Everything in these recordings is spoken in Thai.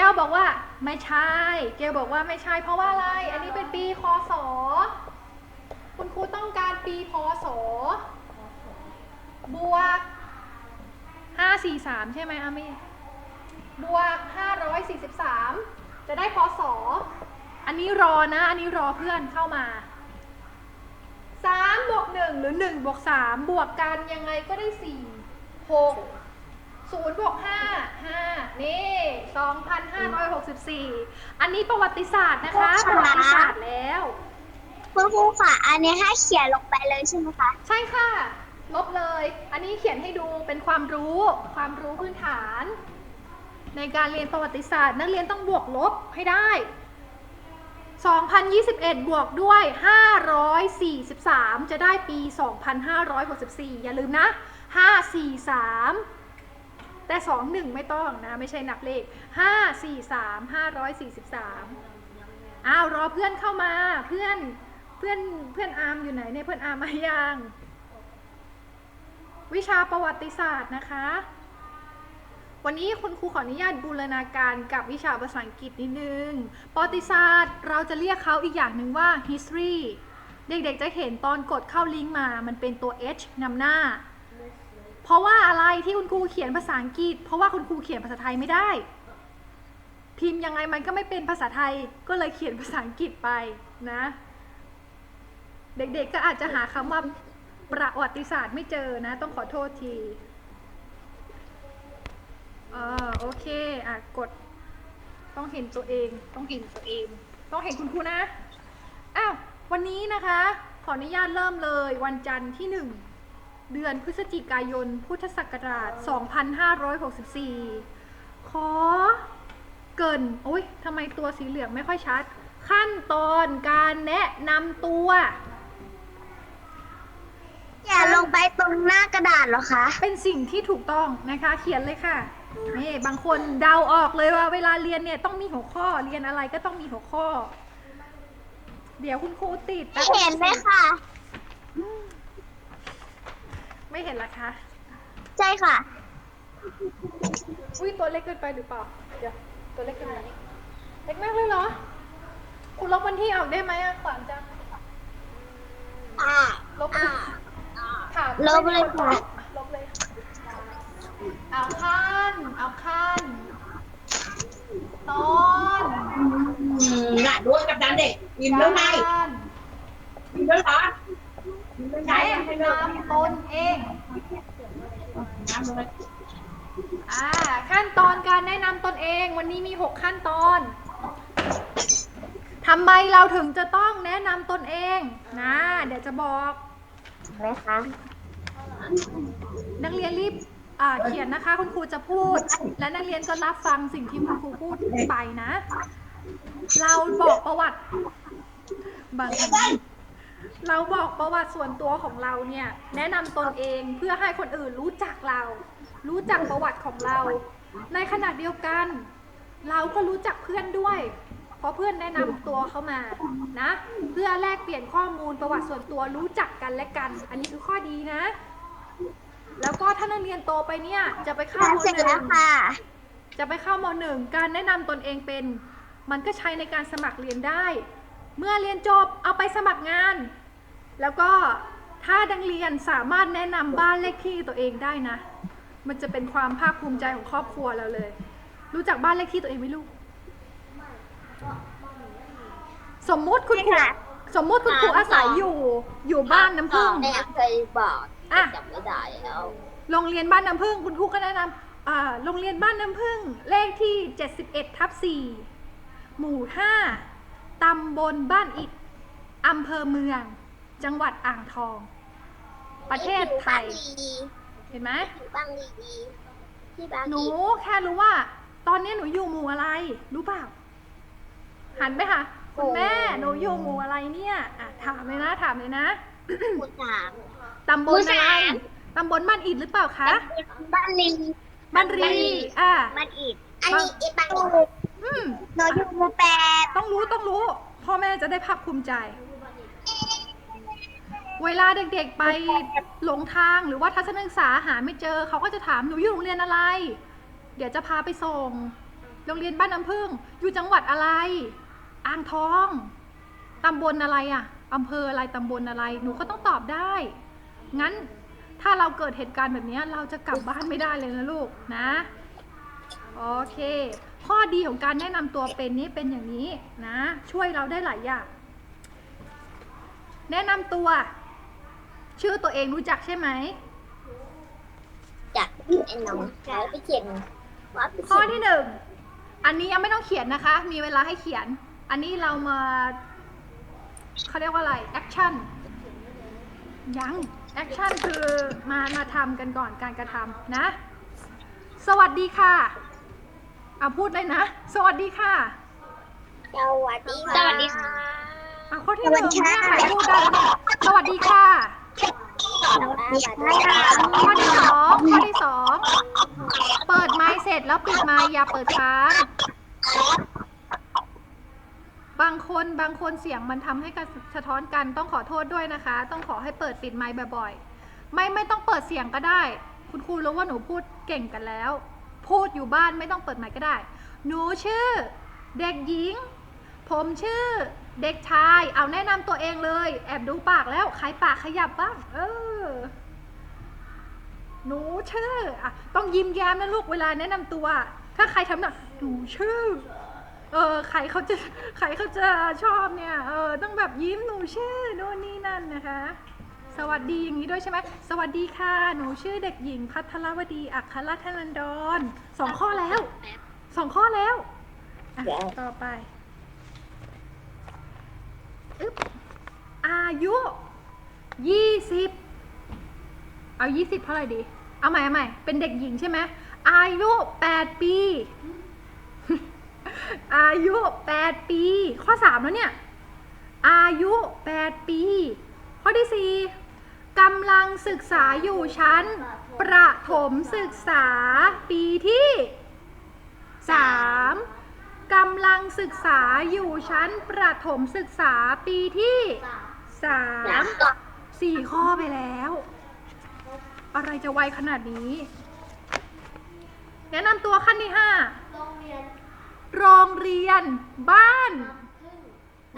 ก้วบอกว่าไม่ใช่ เกลบอกว่าไม่ใช่เพราะว่าอะไร อันนี้เป็นปีคศ คุณครูต้องการปีพศ บวก 543 ใช่ไหมอามีบวก 543 จะได้พศ อันนี้รอนะ อันนี้รอเพื่อนเข้ามา3บวก1หรือ1บวก3บวกกันยังไงก็ได้ 4 6 ศูนย์บวกห้าห้านี่สองพันห้าร้อยหกสิบสี่อันนี้ประวัติศาสตร์นะคะ ประวัติศาสตร์แล้ว คุณครูค่ะ อันนี้ให้เขียนลงไปเลยใช่ไหมคะ ใช่ค่ะ ลบเลย อันนี้เขียนให้ดูเป็นความรู้ ความรู้พื้นฐาน ในการเรียนประวัติศาสตร์ นักเรียนต้องบวกลบให้ได้2021 บวกด้วย 543 จะได้ปี 2564 อย่าลืมนะ 543 แต่ 21 ไม่ต้องนะ ไม่ใช่นับเลข 543 543อ้าวรอเพื่อนเข้ามาเพื่อนเพื่อนเพื่อนอาร์มอยู่ไหนเนี่ยเพื่อนอาร์มมายังวิชาประวัติศาสตร์นะคะ วันนี้คุณครูขออนุญาตบูรณาการกับวิชาภาษาอังกฤษนิดนึง ประวัติศาสตร์เราจะเรียกเขาอีกอย่างหนึ่งว่า history เด็กๆจะเห็นตอนกดเข้าลิงก์มา มันเป็นตัว h นำหน้า ราะว่าอะไรที่คุณครูเขียนภาษาอังกฤษ เพราะว่าคุณครูเขียนภาษาไทยไม่ได้ พิมพ์ยังไงมันก็ไม่เป็นภาษาไทยก็เลยเขียนภาษาอังกฤษไปนะ เด็กๆก็อาจจะหาคำว่าประวัติศาสตร์ไม่เจอนะ ต้องขอโทษทีอ่าโอเคอะกดต้องเห็นตัวเอง ต้องเห็นตัวเอง ต้องเห็นคุณครูนะอ้าววันนี้นะคะ ขออนุญาตเริ่มเลยวันจันทร์ที่หนึ่ง เดือนพฤศจิกายน พุทธศักราช 2564 ขอเกรินโอ๊ยทำไมตัวสีเหลืองไม่ค่อยชัด ขั้นตอนการแนะนำตัวเขียนลงไปตรงหน้ากระดาษเหรอคะ เป็นสิ่งที่ถูกต้องนะคะ เขียนเลยค่ะ นี่บางคนเดาออกเลยว่าเวลาเรียนเนี่ยต้องมีหัวข้อ เรียนอะไรก็ต้องมีหัวข้อ เดี๋ยวคุณครูติดไม่เห็นเลยค่ะ ไม่เห็นละคะ ใช่ค่ะ อุ้ยตัวเล็กเกินไปหรือเปล่า เดี๋ยวตัวเล็กเกินไปเล็กมากเลยเหรอ คุณลบวันที่ออกได้ไหมอะขวัญจังอ่า ลบเลยค่ะลบเลยค่ะ ลบเลยเอาขั้นเอาขั้นตอนอืมน่ะด้วยกับดันเด็กพิมพ์แล้วไงการพิมพ์แล้วเหรอ ให้เลิกนำตนเองน้ำเลยอ่า ขั้นตอนการแนะนำตนเองวันนี้มี 6 ขั้นตอนทำไมเราถึงจะต้องแนะนำตนเองนะ เดี๋ยวจะบอกไหมคะนักเรียนรีบอ่าเขียนนะคะคุณครูจะพูด และนักเรียนก็รับฟังสิ่งที่คุณครูพูดไปนะ เราบอกประวัติบาง เราบอกประวัติส่วนตัวของเราเนี่ย แนะนำตนเองเพื่อให้คนอื่นรู้จักเรา รู้จักประวัติของเรา ในขณะเดียวกัน เราก็รู้จักเพื่อนด้วย เพราะเพื่อนแนะนำตัวเข้ามานะ เพื่อแลกเปลี่ยนข้อมูลประวัติส่วนตัวรู้จักกันและกัน อันนี้คือข้อดีนะ แล้วก็ถ้านักเรียนโตไปเนี่ยจะไปเข้ามเสร็จหนึ่แล้วงค่ะ จะไปเข้ามหนึ่งการแนะนำตนเองเป็น มันก็ใช้ในการสมัครเรียนได้ เมื่อเรียนจบเอาไปสมัครงาน แล้วก็ถ้าดังเรียนสามารถแนะนำบ้านเลขที่ตัวเองได้นะ มันจะเป็นความภาคภูมิใจของครอบครัวเราเลย รู้จักบ้านเลขที่ตัวเองไหมลูก สมมุติคุณครูใช่ค่ะ สมมุติคุณครูอาศัยอยู่อยู่บ้านน้ำผึ้งแม่เคยบอกอะ จำไม่ได้แล้ว โรงเรียนบ้านน้ำผึ้งคุณครูก็แนะนำอ่าโรงเรียนบ้านน้ำผึ้งเลขที่ 71ทับ4หมู่ 5 ตำบลบ้านอิฐอำเภอเมือง จังหวัดอ่างทอง ประเทศไทย เห็นไหมอยู่บ้านดีๆที่บ้านหนูดีแค่รู้ว่า ตอนนี้หนูอยู่หมู่อะไร รู้เปล่า หันไปค่ะคุณแม่หนูอยู่หมู่อะไรเนี่ยอะถามเลยนะถามเลยนะหมู่สามตำบลอะไรตำบลบ้านอิฐหรือเปล่าคะบ้านลีบ้านรีอะบ้านอิดอันนี้อีบ้านอิดอืมหนูอยู่หมู่แปดต้องรู้ต้องรู้พ่อแม่จะได้ภาคภูมิใจ เวลาเด็กๆไปหลงทางหรือว่าทัศนศึกษาหาไม่เจอ เขาก็จะถามหนูอยู่โรงเรียนอะไร เดี๋ยวจะพาไปส่ง โรงเรียนบ้านน้ำพึ่ง อยู่จังหวัดอะไร อ่างทองตำบลอะไรอะอำเภออะไรตำบลอะไร หนูก็ต้องตอบได้ งั้นถ้าเราเกิดเหตุการณ์แบบนี้เราจะกลับบ้านไม่ได้เลยนะลูกนะโอเค ข้อดีของการแนะนำตัวเป็นนี้เป็นอย่างนี้นะ ช่วยเราได้หลายอย่างแนะนำตัว ชื่อตัวเองรู้จักใช่ไหม จากไอ้น้องชายไปเขียนว่าไปข้อเขียนที่หนึ่ง อันนี้ยังไม่ต้องเขียนนะคะ มีเวลาให้เขียน อันนี้เรามาเขาเรียกว่าอะไร แอคชั่น ยัง แอคชั่นคือมา มาทำกันก่อนการกระทำนะ สวัสดีค่ะเอาพูดเลยนะ สวัสดีค่ะสวัสดีสวัสดีค่ะ เอาข้อที่หนึ่งเนี่ยใครพูดได้แล้วเนี่ยสวัสดีค่ะสวัสดีค่ะ ข้อที่สองข้อที่สองเปิดไม้เสร็จแล้วปิดไม้อย่าเปิดค้างบางคนบางคนเสียงมันทำให้การสะท้อนกันต้องขอโทษด้วยนะคะ ต้องขอให้เปิดปิดไมค์บ่อยๆ ไม่ไม่ต้องเปิดเสียงก็ได้ คุณครูรู้ว่าหนูพูดเก่งกันแล้ว พูดอยู่บ้านไม่ต้องเปิดไมค์ก็ได้ หนูชื่อ เด็กหญิง ผมชื่อ เด็กชาย เอาแนะนำตัวเองเลย แอบดูปากแล้วใครปากขยับบ้าง เออ หนูชื่ออะต้องยิ้มแย้มนะลูกเวลาแนะนำตัว ถ้าใครทำน่ะหนูชื่อ เออ ใครเขาจะ ใครเขาจะชอบเนี่ย เออ ต้องแบบยิ้มหนูชื่อโน่นนี่นั่นนะคะ สวัสดีอย่างนี้ด้วยใช่ไหม สวัสดีค่ะ หนูชื่อเด็กหญิงพัทรวดีอัครธนันดรสองข้อแล้ว สองข้อแล้วอะต่อไปอึ๊บอา ยุ ยี่สิบ เอายี่สิบเท่าไหร่ดี เอาใหม่เอาใหม่ เป็นเด็กหญิงใช่ไหม อายุแปดปี อายุแปดปี ข้อสามแล้วเนี่ย อายุแปดปี ข้อที่สี่กำลังศึกษาอยู่ชั้น ประถมศึกษาปีที่สามกำลังศึกษาอยู่ชั้นประถมศึกษาปีที่สาม สี่ข้อไปแล้ว อะไรจะไวขนาดนี้ แนะนำตัวขั้นที่ห้าโรงเรียนบ้าน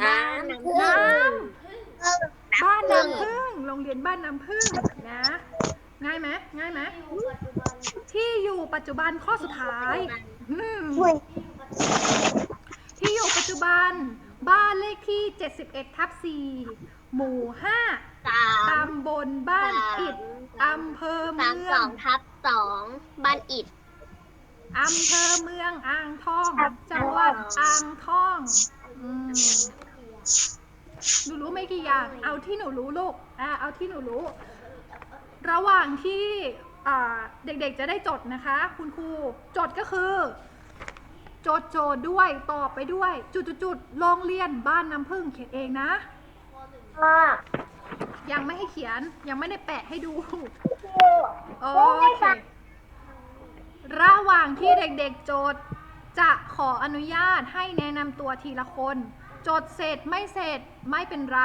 น้ำน้ำบ้านน้ำพึ่งโรงเรียนบ้านน้ำพึ่งนะ ง่ายไหมง่ายไหมที่อยู่ปัจจุบันข้อสุดท้ายอืมที่อยู่ปัจจุบัน บ้านเลขที่ 71ทับ4 หมู่5สามตำบลบ้านอิดอำเภอสามเมืสออง งทับสองบ้านอิด อำเภอเมืองอ่างทอง จังหวัดอ่างทองอืมหนูรู้ไม่กี่อย่าง เอาที่หนูรู้ลูกอ่าเอาที่หนูรู้ ระหว่างที่อ่าเด็กๆจะได้จดนะคะ คุณครูจดก็คือ จดโจทย์ด้วยตอบไปด้วย จุดๆๆโรงเรียนบ้านน้ำพึ่งเขียนเองนะ ยังไม่ให้เขียนยังไม่ได้แปะให้ดู โอเค ระหว่างที่เด็กๆโจทย์จะขออนุญาตให้แนะนำตัวทีละคน โจทย์เสร็จไม่เสร็จไม่เป็นไร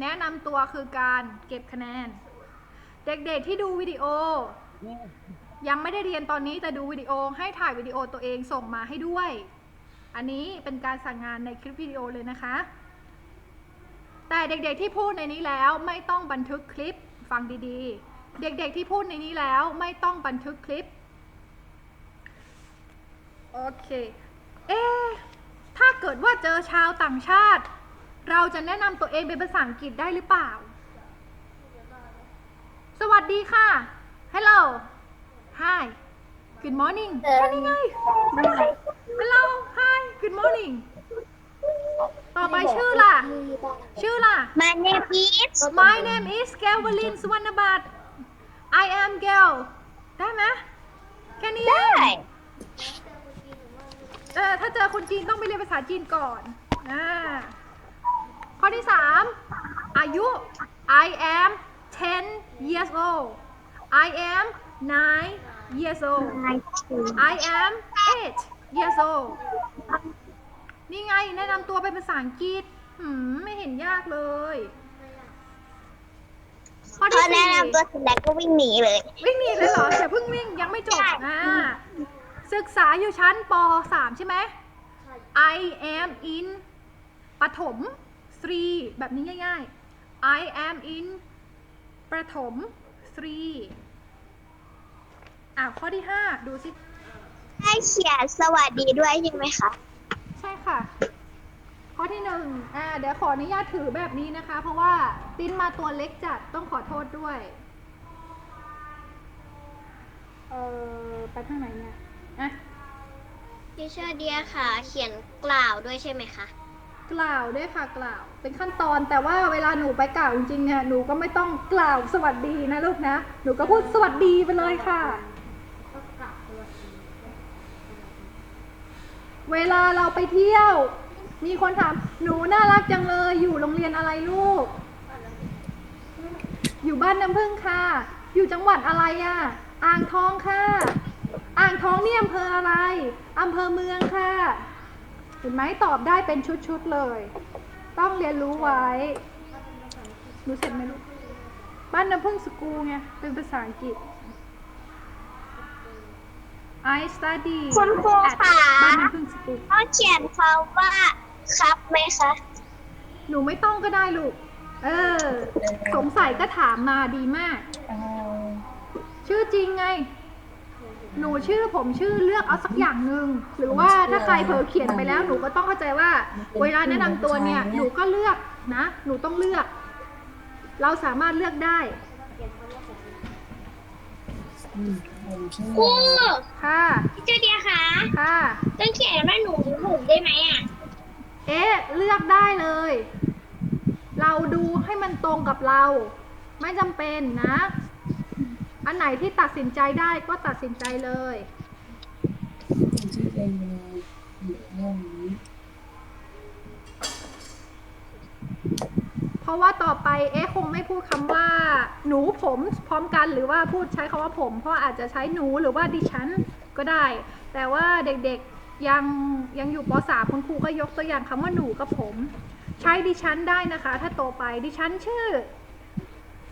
แนะนำตัวคือการเก็บคะแนน เด็กๆที่ดูวิดีโอ ยังไม่ได้เรียนตอนนี้แต่ดูวิดีโอให้ถ่ายวิดีโอตัวเองส่งมาให้ด้วย อันนี้เป็นการสั่งงานในคลิปวิดีโอเลยนะคะ แต่เด็กๆที่พูดในนี้แล้วไม่ต้องบันทึกคลิปฟังดีๆ เด็กๆที่พูดในนี้แล้วไม่ต้องบันทึกคลิป โอเค เอ๊ะถ้าเกิดว่าเจอชาวต่างชาติ เราจะแนะนำตัวเองเป็นภาษาอังกฤษได้หรือเปล่า สวัสดีค่ะ Hello Hi Good morning แค่นี้ไง Hello Hi Good morning ต่อไปชื่อล่ะ ชื่อล่ะมาเนพีส My name is Galvalin Suwarnabat I am Gal ได้ไหมแค่นี้เอได้งเออถ้าเจอคนจีนต้องไปเรียนภาษาจีนก่อนอ่าข้อที่3อายุ I am 10 years old I am 9 years old I am 8 years old นี่ไงแนะนำตัวเป็นภาษาอังกฤษหืมไม่เห็นยากเลยข้อพที่อแนะสี่นำตัวเสร็จแล้วก็วิ่งหนีเลย วิ่งหนีเลยเหรออย่าเพิ่งวิ่งยังไม่จบใช่อ่าศึกษาอยู่ชั้นป .3 ใช่ไหม I am in ประถม three แบบนี้ง่ายๆ I am in ประถม three อะข้อที่ 5 ดูสิ ให้เขียนสวัสดีด้วยใช่ไหมคะใช่ ค่ะ ข้อที่หนึ่งอ่า เดี๋ยวขออนุญาตถือแบบนี้นะคะ เพราะว่าติ้นมาตัวเล็กจัดต้องขอโทษด้วย เออไปทางไหนเนี่ยอะพี่เชอร์เดียค่ะ เขียนกล่าวด้วยใช่ไหมคะ กล่าวด้วยค่ะกล่าว เป็นขั้นตอนแต่ว่าเวลาหนูไปกล่าวจริงๆเนี่ยหนูก็ไม่ต้องกล่าวสวัสดีนะลูกนะ หนูก็พูดสวัสดีไปเลยค่ะ เวลาเราไปเที่ยว มีคนถาม หนูน่ารักจังเลย อยู่โรงเรียนอะไรลูก อยู่บ้านน้ำพึ่งค่ะ อยู่จังหวัดอะไรอะอ่างทองค่ะ อ่างทองนี่อำเภออะไรอำเภอเมืองค่ะ เห็นไหมตอบได้เป็นชุดๆเลย ต้องเรียนรู้ไว้ รู้เสร็จไหมลูก บ้านน้ำพึ่งสกูไง เป็นภาษาอังกฤษ I study คุณครู at ค่ะบ้านน้ำพึ่งสกูลต้องเขียนคำว่าครับไหมคะหนูไม่ต้องก็ได้ลูก เออ สงสัยก็ถามมาดีมาก ชื่อจริงไง หนูชื่อผมชื่อเลือกเอาสักอย่างหนึ่งหรือว่าถ้าใครเผลอเขียนไปแล้วหนูก็ต้องเข้าใจว่า เวลาแนะนำตัวเนี่ย หนูก็เลือกนะ หนูต้องเลือก เราสามารถเลือกได้ ครูค่ะพี่เชอร์เดียคะค่ะ ต้องเขียนว่าหนูถูกได้ไหมอะ เอ๊ะ เลือกได้เลย เราดูให้มันตรงกับเรา ไม่จำเป็นนะ อันไหนที่ตัดสินใจได้ก็ตัดสินใจเลย ชื่อเองเลยเรื่อง เพราะว่าต่อไปเอ๊ะคงไม่พูดคำว่าหนูผมพร้อมกันหรือว่าพูดใช้คำว่าผม เพราะอาจจะใช้หนูหรือว่าดิฉันก็ได้ แต่ว่าเด็กๆยังยังอยู่ป .3 คุณครูก็ยกตัวอย่างคำว่าหนูกับผม ใช้ดิฉันได้นะคะ ถ้าโตไปดิฉันชื่อ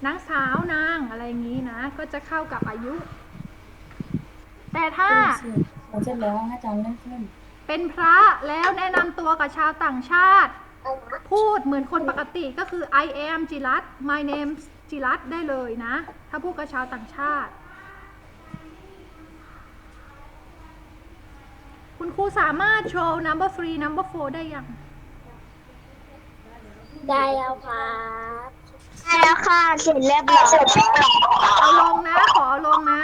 นางสาวนางอะไรอย่างนี้นะ ก็จะเข้ากับอายุ แต่ถ้าเราเสร็จแล้วให้อาจารย์เล่นขึ้น เป็นพระแล้วแนะนำตัวกับชาวต่างชาติ พูดเหมือนคนปกติก็คือ I am จิรัต my name จิรัตได้เลยนะ ถ้าพูดกับชาวต่างชาติ คุณครูสามารถโชว์ number three number four ได้ยัง ได้แล้วครับได้แล้วค่ะ เสร็จเรียบร้อยเอาลงนะ ขอเอาลงนะ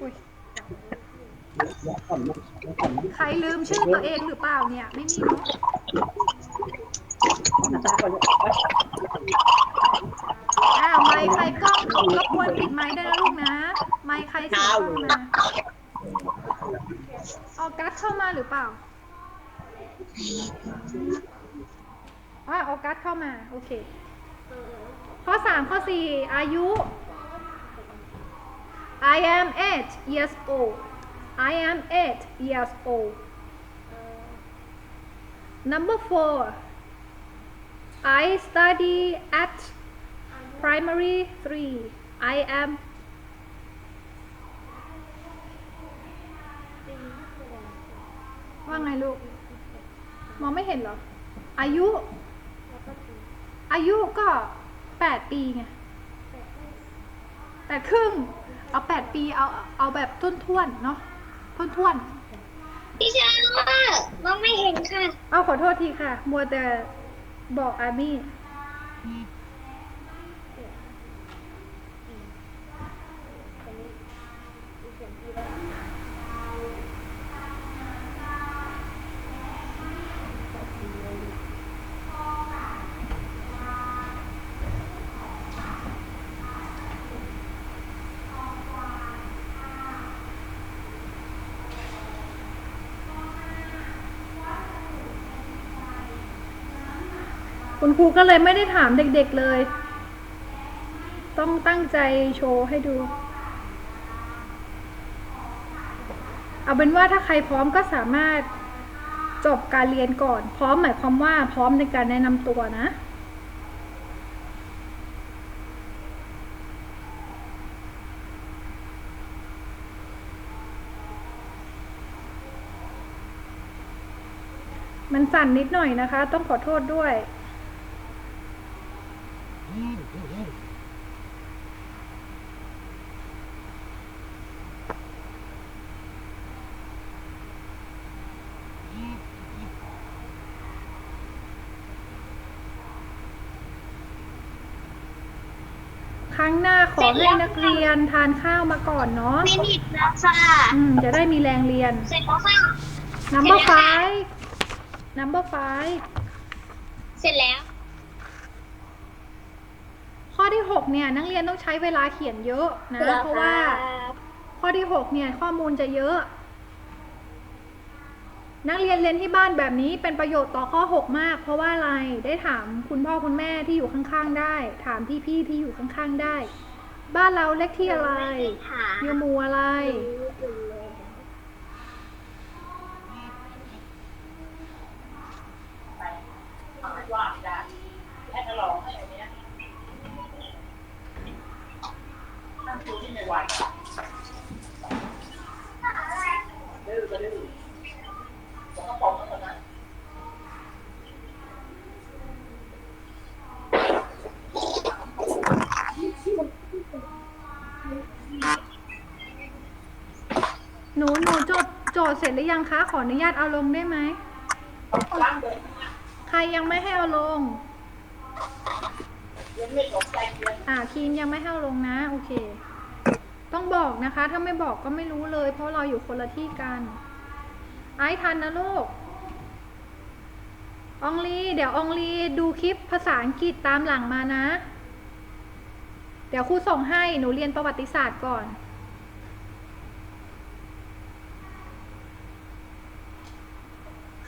อุ๊ย ใครลืมชื่อตัวเองหรือเปล่าเนี่ย ไม่มีเนาะอ้าวไมค์ใครกล้องรบกวนปิดไมค์ได้นะลูกนะ ไมค์ใครเสียงกล้องมาออกัสเข้ามาหรือเปล่าอ่าออกัสเข้ามา โอเค ข้อสามข้อสี่อายุ I am eight years old I am eight years old number four I study at primary three I am ว่าไงลูก มองไม่เห็นเหรอ อายุ อายุก็แปดปีไงแปดครึ่ง เอาแปดปี เอา เอาแบบท้วนๆเนาะ ท้วนพี่เชอร์ว่ามองไม่เห็นค่ะๆเอาขอโทษทีค่ะ มัวแต่บอกอามี่ คณครูก็เลยไม่ได้ถามเด็กๆเลย ต้องตั้งใจโชว์ให้ดู เอาเป็นว่าถ้าใครพร้อมก็สามารถจบการเรียนก่อน พร้อมหมายความว่าพร้อมในการแนะนำตัวนะมันสั่นนิดหน่อยนะคะ ต้องขอโทษด้วย ขอให้นักเรียนทานข้าวมาก่อนเนาะมินิทแล้วค่ะอืมจะได้มีแรงเรียน เสร็จแล้วค่ะ number five number five เสร็จแล้ว ข้อที่ 6 เนี่ย นักเรียนต้องใช้เวลาเขียนเยอะนะ เพราะว่าข้อที่ 6 เนี่ย ข้อมูลจะเยอะ นักเรียนเรียนที่บ้านแบบนี้เป็นประโยชน์ต่อข้อ 6 มาก เพราะว่าอะไรได้ถามคุณพ่อคุณแม่ที่อยู่ข้างๆได้ ถามพี่ๆที่อยู่ข้างๆได้ บ้านเราเลขที่อะไรหาอยู่หมู่อะไรว่าจะแค่ทะเลาะอะไรเนี้ยนั่งดูที่ไม่ไหวดื้อก็ดื้อสกปรกก็นะ หนูหนู จทย์เสร็จหรือยังคะ ขออนุญาตเอาลงได้ไหม ใครยังไม่ให้เอาลงอ่าคีนยังไม่ให้เอาลงนะ โอเค ต้องบอกนะคะ ถ้าไม่บอกก็ไม่รู้เลย เพราะเราอยู่คนละที่กัน ไอซ์ทันนะลูก องลี เดี๋ยวองลีดูคลิปภาษาอังกฤษตามหลังมานะ เดี๋ยวครูส่งให้ หนูเรียนประวัติศาสตร์ก่อน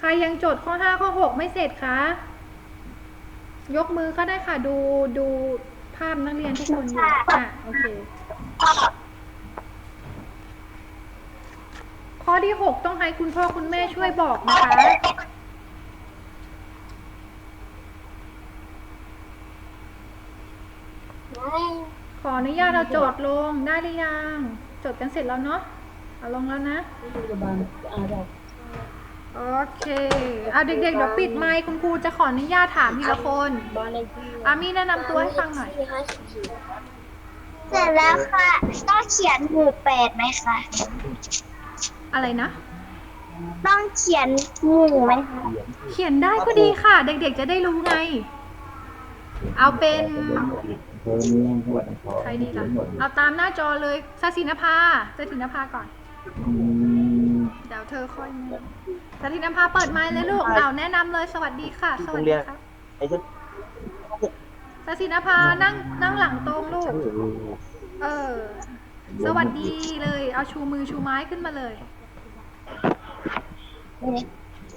ใครยังจดข้อ 5 ข้อ 6 ไม่เสร็จคะ ยกมือก็ได้ค่ะ ดูดูภาพนักเรียนทุกคนอยู่อะโอเค ข้อที่ 6 ต้องให้คุณพ่อคุณแม่ช่วยบอกนะคะขออนุญาตเอาโจทย์ลงได้หรือยังจดกันเสร็จแล้วเนาะเอาลงแล้วนะ โอเคเอาเด็กๆเดี๋ยวปิดไมค์คุณครูจะขออนุญาตถามทีละคนอามีแนะนำตัวให้ฟังหน่อยเสร็จแล้วค่ะ ต้องเขียนหมู่แปดไหมคะ อะไรนะ ต้องเขียนหมู่ไหมคะ เขียนได้ก็ดีค่ะ เด็กๆจะได้รู้ไง เอาเป็นใครดีล่ะเอาตามหน้าจอเลยสศินภาสศินภาก่อน เดี๋ยวเธอค่อยแนะสศินภาเปิดไมค์เลยลูกเอาแนะนำเลยสวัสดีค่ะ สวัสดีครับไอ้ที่สศินภานั่งนั่งหลังตรงลูกเออ สวัสดีเลย เอาชูมือชูไม้ขึ้นมาเลย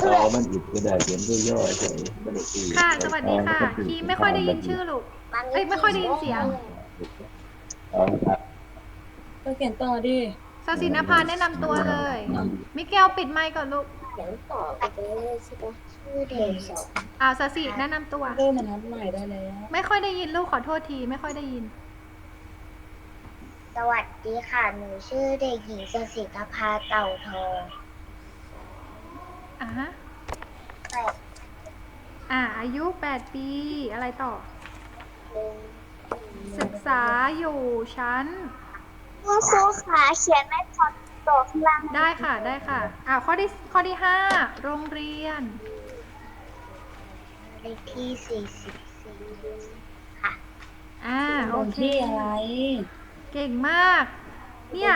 อ๋อมันอิดกระดาษเขียนด้วยย่อเฉยไม่ได้ตีค่ะ สวัสดีค่ะ คีไม่ค่อยได้ยินชื่อลูก เอ้ยไม่ค่อยได้ยินเสียง อ๋อครับก็เขียนต่อดิ สศินภาแนะนำตัวเลย มิเกลปิดไมค์ก่อนลูก เขียนต่อไปเลยใช่ปะชื่อเด็กอ่าสศิแนะนำตัว เริ่มมานับใหม่ได้แล้วไม่ค่อยได้ยินลูกขอโทษทีไม่ค่อยได้ยิน สวัสดีค่ะ หนูชื่อเด็กหญิงสศิธภาเต่าทองอ่าฮะแปดอ่า อายุ 8 ปี อะไรต่อศึกษาอยู่ชั้น คุณครูขาเขียนไม่พอโตะข้างล่างได้ค่ะ ได้ค่ะอ่าข้อที่ข้อที่5โรงเรียน เลขที่สี่สิบสี่ค่ะ อ่าโอเค ที่อะไรเก่งมาก เนี่ย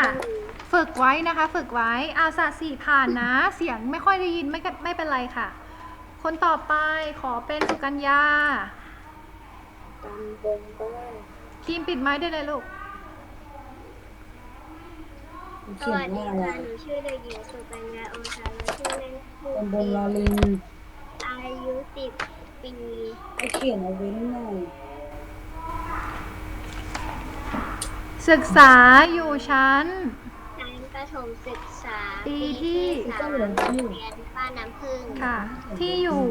ฝึกไว้นะคะ ฝึกไว้อาสาสี่ผ่านนะ เสียงไม่ค่อยได้ยินไม่ก็ไม่เป็นไรค่ะ คนต่อไปขอเป็นสุกัญญาตำบลบ้าน ทีมปิดไม้ได้เลยลูก สเขียวันสดีว่าอะไรค่ะหนูชื่อเด็กหญิงสุกัญญาองชาและชื่อเล่นชื่อตำบลลอเอลิงอายุสิบปีไอเขียนเอาไว้หน่อยศึกษาอยู่ชั้น ชั้นประถมศึกษาปีที่ สามโรงเรียนบ้านน้ำพึ่งค่ะ ที่อยู่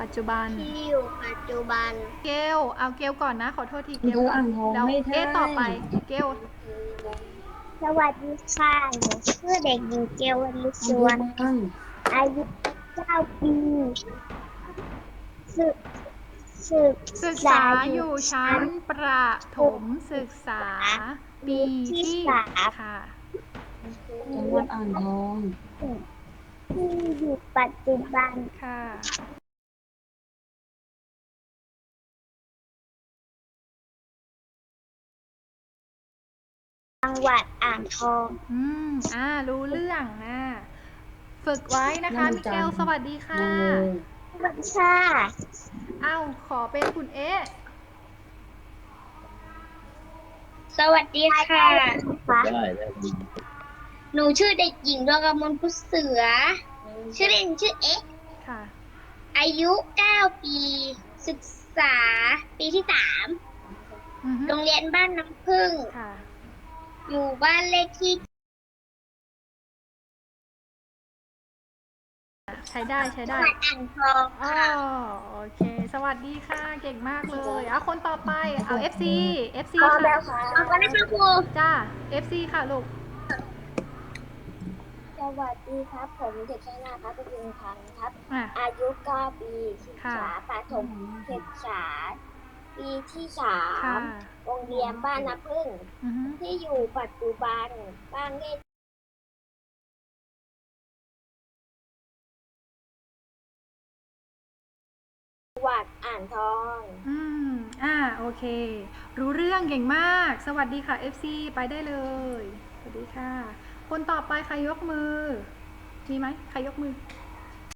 ปัจจุบัน ที่อยู่ปัจจุบันเกลเอาเกลก่อนนะ ขอโทษทีเกลดูก่ออ่านงทองแล้วไม่เกได้ลต่อไป เกล สวัสดีค่ะหนูชื่อเด็กหญิงเกลวลิดูสวนบ้างอายุเก้เก้าปีศึกศึกศึกษาอยู่ชั้นประถมศึกษา ปีที่ค่ะจังหวัดอ่างทองที่อยู่ปัจจุบันค่ะ หวัดอ่างทอง อืม อ่า รู้เรื่องนะ ฝึกไว้นะคะ มิเกล สวัสดีค่ะนางเลยสวัสดีค่ะเอ้าขอเป็นคุณเอ๊ะสวัสดีค่ะ ได้แล้วหนูชื่อเด็กหญิงดวงกมลพุทธเสือ ชื่อเล่นชื่อเอ๊ะ ค่ะ อายุ 9 ปี ศึกษา ปีที่อือฮึ3โรงเรียนบ้านน้ำพึ่ง ค่ะ อยู่บ้านเลขที่ใช้ได้ใช้จัได้งหวัดอ่างทองอ๋อค่ะโอเค สวัสดีค่ะ เก่งมากเลยเอาคนต่อไปเอา FC FC ขอแบค่ะบขอบคุณนะคะครู จ้า FC ค่ะลูก สวัสดีครับ ผมเด็กชายนาครับเป็นยิงพันธ์ครับ อะ อายุ9ปีศึกษาค่ะประถมศึกษา ปีที่ค่ะ3โรงเรียนบ้านน้ำพึ่ง อือฮึที่อยู่ปัจจุบันบ้านเลขจังหวัดอ่างทอง อืมอ่าโอเค รู้เรื่องเก่งมาก สวัสดีค่ะ FC ไปได้เลย สวัสดีค่ะ คนต่อไปใครยกมือมีไหมใครยกมือ